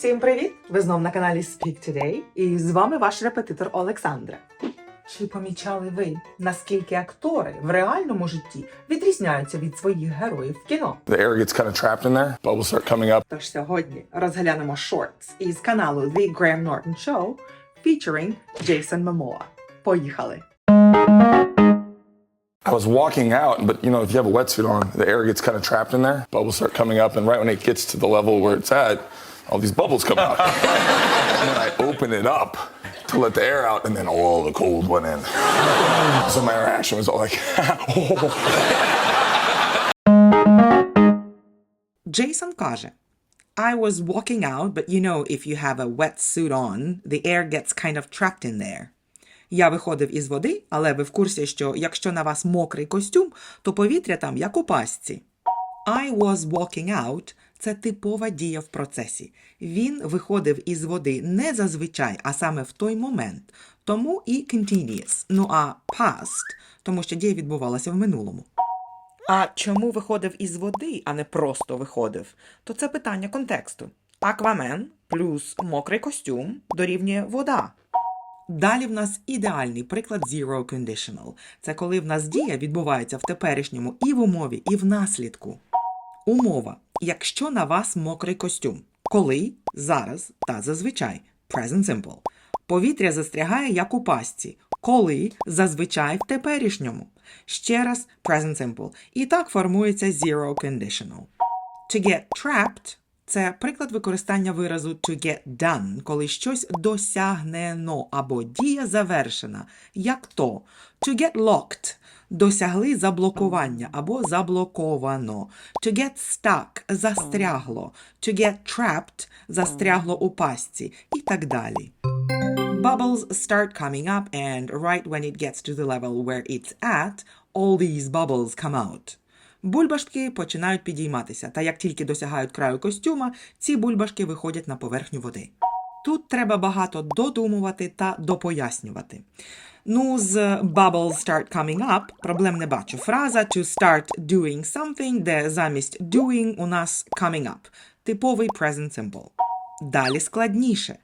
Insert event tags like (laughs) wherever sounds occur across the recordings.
Всім привіт! Ви знов на каналі Speak Today і з вами ваш репетитор Олександра. Чи помічали ви, наскільки актори в реальному житті відрізняються від своїх героїв в кіно? The air gets kind of trapped in there. Bubbles start coming up. Тож сьогодні розглянемо шортс із каналу The Graham Norton Show featuring Jason Momoa. Поїхали! I was walking out, but you know, if you have a wetsuit on, the air gets kind of trapped in there. Bubbles start coming up, and right when it gets to the level where it's at, all these bubbles come out. and then I open it up to let the air out, and then all the cold went in. so my reaction was all like, oh. Джейсон каже: I was walking out, but you know, if you have a wetsuit on, the air gets kind of trapped in there. Я виходив із води, але ви в курсі, що якщо на вас мокрий костюм, то повітря там як у пастці. I was walking out – це типова дія в процесі. Він виходив із води не зазвичай, а саме в той момент. Тому і continuous. Ну а past, тому що дія відбувалася в минулому. А чому виходив із води, а не просто виходив? То це питання контексту. Аквамен плюс мокрий костюм дорівнює вода. Далі в нас ідеальний приклад zero conditional. Це коли в нас дія відбувається в теперішньому і в умові, і в наслідку. Умова. Якщо на вас мокрий костюм. Коли, зараз та зазвичай. Present simple. Повітря застрягає як у пастці. Коли, зазвичай в теперішньому. Ще раз present simple. І так формується zero conditional. To get trapped – це приклад використання виразу to get done, коли щось досягнено або дія завершена. Як то to get locked – досягли заблокування або заблоковано. To get stuck – застрягло. To get trapped – застрягло у пастці і так далі. Bubbles start coming up and right when it gets to the level where it's at, all these bubbles come out. Бульбашки починають підійматися, та як тільки досягають краю костюма, ці бульбашки виходять на поверхню води. Тут треба багато додумувати та допояснювати. Ну, з bubbles start coming up проблем не бачу. Фраза to start doing something, де замість doing у нас coming up. Типовий present simple. Далі складніше.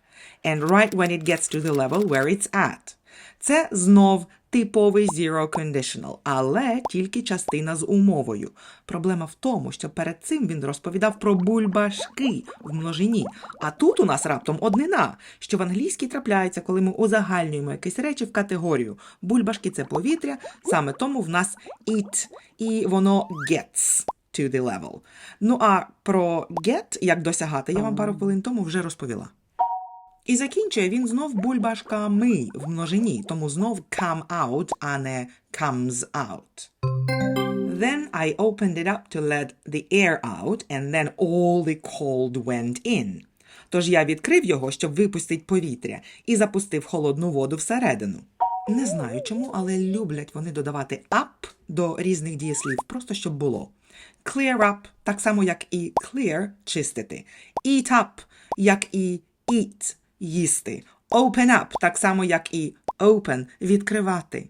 And right when it gets to the level where it's at. Це знов типовий zero conditional, але тільки частина з умовою. Проблема в тому, що перед цим він розповідав про бульбашки в множині. А тут у нас раптом однина, що в англійській трапляється, коли ми узагальнюємо якісь речі в категорію. Бульбашки це повітря, саме тому в нас it, і воно gets to the level. Ну а про get, як досягати, я вам пару хвилин тому вже розповіла. І закінчує він знов бульбашками в множині, тому знов come out, а не comes out. Then I opened it up to let the air out, and then all the cold went in. Тож я відкрив його, щоб випустити повітря, і запустив холодну воду всередину. Не знаю чому, але люблять вони додавати up до різних дієслів, просто щоб було. Clear up, так само як і clear – чистити. Eat up, як і eat – їсти. Open up, так само як і open – відкривати.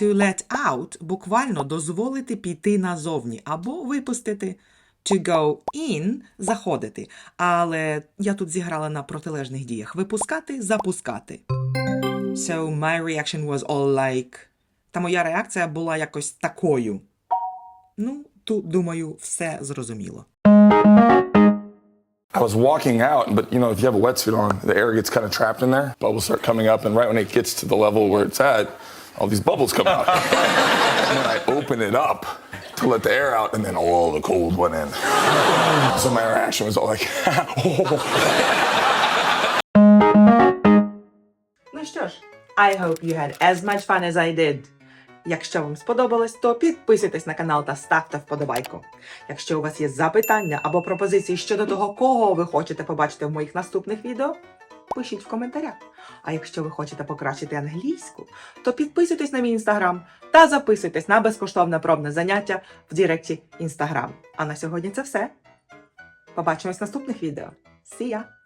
To let out буквально дозволити піти назовні або випустити. To go in – заходити. Але я тут зіграла на протилежних діях. Випускати – запускати. So my reaction was all like... Та моя реакція була якось такою. Ну, тут, думаю, все зрозуміло. I was walking out, but you know, if you have a wetsuit on, the air gets kind of trapped in there. Bubbles start coming up, and right when it gets to the level where it's at, all these bubbles come out. and (laughs) then I open it up to let the air out, and then all the cold went in. so my reaction was all like, (laughs) oh. Ну що ж, I hope you had as much fun as I did. Якщо вам сподобалось, то підписуйтесь на канал та ставте вподобайку. Якщо у вас є запитання або пропозиції щодо того, кого ви хочете побачити в моїх наступних відео, пишіть в коментарях. А якщо ви хочете покращити англійську, то підписуйтесь на мій інстаграм та записуйтесь на безкоштовне пробне заняття в Діректі Інстаграм. А на сьогодні це все. Побачимось в наступних відео. See ya!